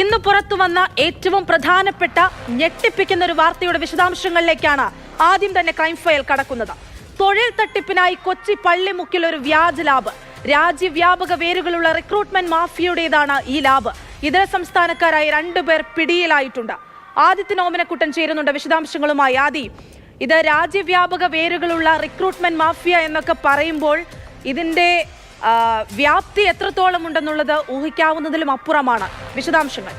ഇന്ന് പുറത്തു വന്ന ഏറ്റവും പ്രധാനപ്പെട്ട ഞെട്ടിപ്പിക്കുന്ന ഒരു വാർത്തയുടെ വിശദാംശങ്ങളിലേക്കാണ് ആദ്യം തന്നെ ക്രൈം ഫയൽ കടക്കുന്നത്. തൊഴിൽ തട്ടിപ്പിനായി കൊച്ചി പള്ളിമുക്കിൽ ഒരു വ്യാജ ലാബ്. രാജ്യവ്യാപക വേരുകളുള്ള റിക്രൂട്ട്മെന്റ് മാഫിയുടേതാണ് ഈ ലാബ്. ഇതര സംസ്ഥാനക്കാരായി രണ്ടുപേർ പിടിയിലായിട്ടുണ്ട്. ആദിത്യൻ ഓമനക്കുട്ടൻ ചേരുന്നുണ്ട് വിശദാംശങ്ങളുമായി. ആദി ഇത് രാജ്യവ്യാപക വേരുകളുള്ള റിക്രൂട്ട്മെന്റ് മാഫിയ എന്നൊക്കെ പറയുമ്പോൾ ഇതിന്റെ വ്യാപ്തി എത്രത്തോളം ഉണ്ടെന്നുള്ളത് ഊഹിക്കാവുന്നതിലും അപ്പുറമാണ് വിശദാംശങ്ങൾ.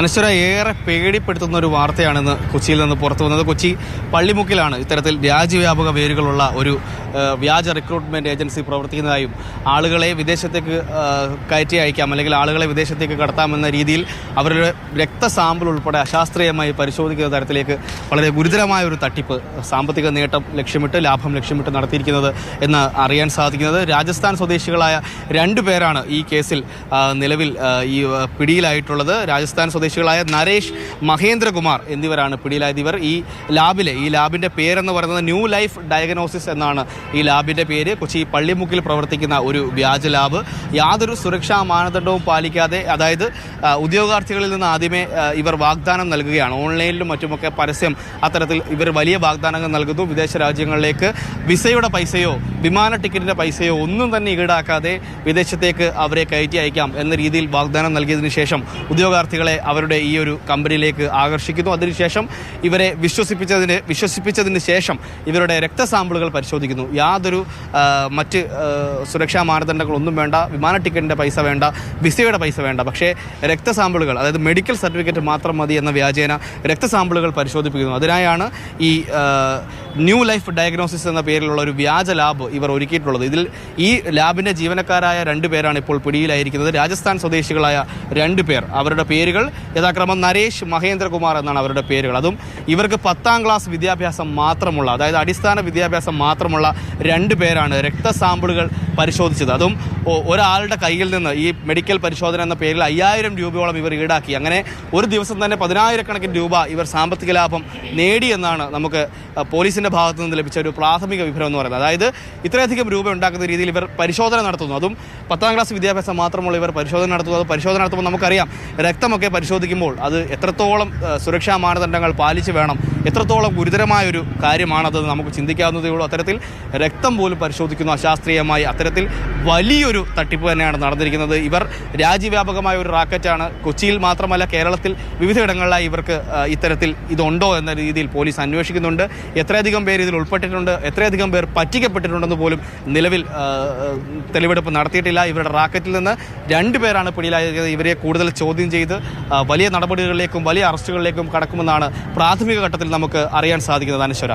അനശ്വര ഏറെ പേടിപ്പെടുത്തുന്ന ഒരു വാർത്തയാണിന്ന് കൊച്ചിയിൽ നിന്ന് പുറത്തു വന്നത്. കൊച്ചി പള്ളിമുക്കിലാണ് ഇത്തരത്തിൽ രാജ്യവ്യാപക വേരുകളുള്ള ഒരു വ്യാജ റിക്രൂട്ട്മെന്റ് ഏജൻസി പ്രവർത്തിക്കുന്നതായും ആളുകളെ വിദേശത്തേക്ക് കയറ്റി അയക്കാം അല്ലെങ്കിൽ ആളുകളെ വിദേശത്തേക്ക് കടത്താമെന്ന രീതിയിൽ അവരുടെ രക്തസാമ്പിൾ ഉൾപ്പെടെ അശാസ്ത്രീയമായി പരിശോധിക്കുന്ന തരത്തിലേക്ക് വളരെ ഗുരുതരമായ ഒരു തട്ടിപ്പ് സാമ്പത്തിക നേട്ടം ലക്ഷ്യമിട്ട് ലാഭം ലക്ഷ്യമിട്ട് നടത്തിയിരിക്കുന്നത് എന്ന് അറിയാൻ സാധിക്കുന്നത്. രാജസ്ഥാൻ സ്വദേശികളായ രണ്ടു പേരാണ് ഈ കേസിൽ നിലവിൽ ഈ പിടിയിലായിട്ടുള്ളത്. രാജസ്ഥാൻ സ്വദേശികളായ നരേഷ് മഹേന്ദ്രകുമാർ എന്നിവരാണ് പിടിയിലായത്. ഇവർ ഈ ലാബിലെ ഈ ലാബിന്റെ പേരെന്ന് പറയുന്നത് ന്യൂ ലൈഫ് ഡയഗ്നോസിസ് എന്നാണ് ഈ ലാബിന്റെ പേര് കൊച്ചി പള്ളിമുക്കിൽ പ്രവർത്തിക്കുന്ന ഒരു വ്യാജ ലാബ്. യാതൊരു സുരക്ഷാ മാനദണ്ഡവും പാലിക്കാതെ അതായത് ഉദ്യോഗാർത്ഥികളിൽ നിന്ന് ആദ്യമേ ഇവർ വാഗ്ദാനം നൽകുകയാണ്. ഓൺലൈനിലും മറ്റുമൊക്കെ പരസ്യം അത്തരത്തിൽ ഇവർ വലിയ വാഗ്ദാനങ്ങൾ നൽകുന്നു. വിദേശ രാജ്യങ്ങളിലേക്ക് വിസയുടെ പൈസയോ വിമാന ടിക്കറ്റിന്റെ പൈസയോ ഒന്നും തന്നെ ഈടാക്കാതെ വിദേശത്തേക്ക് അവരെ കയറ്റി അയക്കാം എന്ന രീതിയിൽ വാഗ്ദാനം നൽകിയതിനു ശേഷം ഉദ്യോഗാർത്ഥികളെ അവരുടെ ഈ ഒരു കമ്പനിയിലേക്ക് ആകർഷിക്കുന്നു. അതിനുശേഷം ഇവരെ വിശ്വസിപ്പിച്ചതിന് വിശ്വസിപ്പിച്ചതിന് ശേഷം ഇവരുടെ രക്തസാമ്പിളുകൾ പരിശോധിക്കുന്നു. യാതൊരു മറ്റ് സുരക്ഷാ മാനദണ്ഡങ്ങളൊന്നും വേണ്ട വിമാന ടിക്കറ്റിന്റെ പൈസ വേണ്ട വിസയുടെ പൈസ വേണ്ട. പക്ഷേ രക്തസാമ്പിളുകൾ അതായത് മെഡിക്കൽ സർട്ടിഫിക്കറ്റ് മാത്രം മതി എന്ന വ്യാജേന രക്തസാമ്പിളുകൾ പരിശോധിപ്പിക്കുന്നു. അതിനായാണ് ഈ ന്യൂ ലൈഫ് ഡയഗ്നോസിസ് എന്ന പേരിലുള്ള ഒരു വ്യാജ ലാബ് ഇവർ ഒരുക്കിയിട്ടുള്ളത്. ഇതിൽ ഈ ലാബിന്റെ ജീവനക്കാരായ രണ്ട് പേരാണ് ഇപ്പോൾ പിടിയിലായിരിക്കുന്നത്. രാജസ്ഥാൻ സ്വദേശികളായ രണ്ട് പേർ. അവരുടെ പേരുകൾ യഥാക്രമം നരേഷ് മഹേന്ദ്രകുമാർ എന്നാണ് അവരുടെ പേരുകൾ. അതും ഇവർക്ക് പത്താം ക്ലാസ് വിദ്യാഭ്യാസം മാത്രമുള്ള അതായത് അടിസ്ഥാന വിദ്യാഭ്യാസം മാത്രമുള്ള രണ്ട് പേരാണ് രക്തസാമ്പിളുകൾ പരിശോധിച്ചത്. അതും ഒരാളുടെ കയ്യിൽ നിന്ന് ഈ മെഡിക്കൽ പരിശോധന എന്ന പേരിൽ അയ്യായിരം രൂപയോളം ഇവർ ഈടാക്കി. അങ്ങനെ ഒരു ദിവസം തന്നെ പതിനായിരക്കണക്കിന് രൂപ ഇവർ സാമ്പത്തിക ലാഭം നേടി എന്നാണ് നമുക്ക് പോലീസിന്റെ ഭാഗത്തു നിന്ന് ലഭിച്ച ഒരു പ്രാഥമിക വിവരം എന്ന് പറയുന്നത്. അതായത് ഇത്രയധികം രൂപ ഉണ്ടാക്കുന്ന രീതിയിൽ ഇവർ പരിശോധന നടത്തുന്നു. അതും പത്താം ക്ലാസ് വിദ്യാഭ്യാസം മാത്രമുള്ള ഇവർ പരിശോധന നടത്തുന്നു. അത് പരിശോധന നടത്തുമ്പോൾ നമുക്കറിയാം രക്തമൊക്കെ പരിശോധിക്കുമ്പോൾ അത് എത്രത്തോളം സുരക്ഷാ മാനദണ്ഡങ്ങൾ പാലിച്ച് വേണം എത്രത്തോളം ഗുരുതരമായ ഒരു കാര്യമാണത് നമുക്ക് ചിന്തിക്കാവുന്നതേ ഉള്ളൂ. അത്തരത്തിൽ രക്തം പോലും പരിശോധിക്കുന്നു അശാസ്ത്രീയമായി. അത്തരത്തിൽ വലിയൊരു തട്ടിപ്പ് തന്നെയാണ് നടന്നിരിക്കുന്നത്. ഇവർ രാജ്യവ്യാപകമായ ഒരു റാക്കറ്റാണ്. കൊച്ചിയിൽ മാത്രമല്ല കേരളത്തിൽ വിവിധയിടങ്ങളിലായി ഇവർക്ക് ഇത്തരത്തിൽ ഇതുണ്ടോ എന്ന രീതിയിൽ പോലീസ് അന്വേഷിക്കുന്നുണ്ട്. എത്രയധികം പേർ ഇതിൽ ഉൾപ്പെട്ടിട്ടുണ്ട് എത്രയധികം പേർ പറ്റിക്കപ്പെട്ടിട്ടുണ്ടെന്ന് പോലും നിലവിൽ തെളിവെടുപ്പ് നടത്തിയിട്ടില്ല. ഇവരുടെ റാക്കറ്റിൽ നിന്ന് രണ്ട് പേരാണ് പിടിയിലായത്. ഇവരെ കൂടുതൽ ചോദ്യം ചെയ്ത് വലിയ നടപടികളിലേക്കും വലിയ അറസ്റ്റുകളിലേക്കും കടക്കുമെന്നാണ് പ്രാഥമിക ഘട്ടത്തിൽ നമുക്ക് അറിയാൻ സാധിക്കുന്നത്. അനശ്വര.